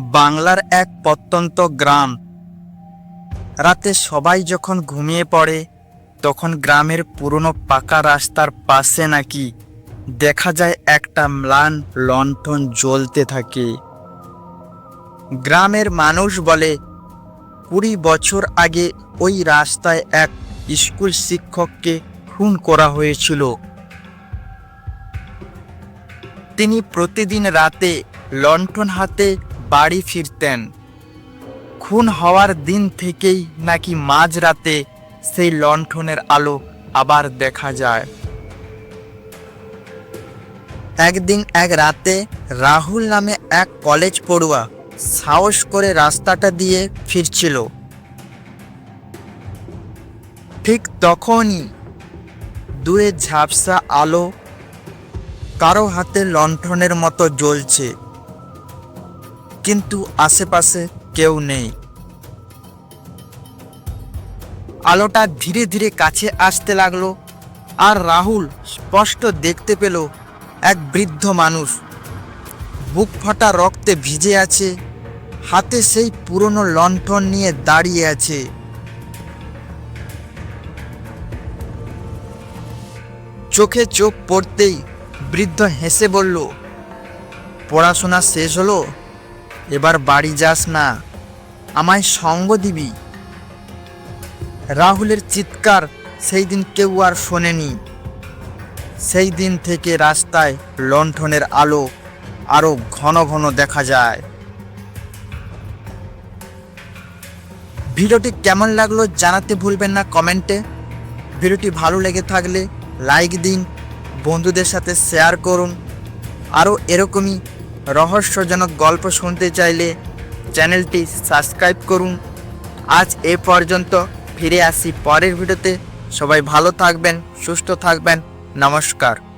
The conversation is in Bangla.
বাংলার এক প্রত্যন্ত গ্রাম। রাতে সবাই যখন ঘুমিয়ে পড়ে, তখন গ্রামের পুরনো পাকা রাস্তার পাশে নাকি দেখা যায় একটা ম্লান লণ্ঠন জ্বলতে থাকে। গ্রামের মানুষ বলে, কুড়ি বছর আগে ওই রাস্তায় এক স্কুল শিক্ষককে খুন করা হয়েছিল। তিনি প্রতিদিন রাতে লণ্ঠন হাতে বাড়ি ফিরতেন। খুন হওয়ার দিন থেকেই নাকি মাঝরাতে সেই লণ্ঠনের আলো আবার দেখা যায়। একদিন এক রাতে রাহুল নামে এক কলেজ পড়ুয়া সাহস করে রাস্তাটা দিয়ে ফিরছিল। ঠিক তখনই দূরে ঝাপসা আলো কারও হাতে লণ্ঠনের মতো জ্বলছে। কিন্তু আশেপাশে কেউ নেই। আলোটা ধীরে ধীরে কাছে আসতে লাগল আর রাহুল স্পষ্ট দেখতে পেল এক বৃদ্ধ মানুষ। বুক ফাটা রক্তে ভিজে আছে, হাতে সেই পুরনো লণ্ঠন নিয়ে দাঁড়িয়ে আছে। চোখে চোখ পড়তেই বৃদ্ধ হেসে বলল, পড়াশোনা শেষ হলো? এবার বাড়ি যাস না। আমায় সঙ্গ দিবি। রাহুলের চিৎকার সেই দিন কেউ আর শোনেনি। সেই দিন থেকে রাস্তায় লণ্ঠনের আলো আরও ঘন ঘন দেখা যায়। ভিডিওটি কেমন লাগল জানাতে ভুলবেন না কমেন্টে। ভিডিওটি ভালো লেগে থাকলে লাইক দিন, বন্ধুদের সাথে শেয়ার করুন। আরও এরকমই রহস্যজনক গল্প শুনতে চাইলে চ্যানেলটি সাবস্ক্রাইব করুন। আজ এ পর্যন্ত ফিরে আসি পরের ভিডিওতে। সবাই ভালো থাকবেন, সুস্থ থাকবেন। নমস্কার।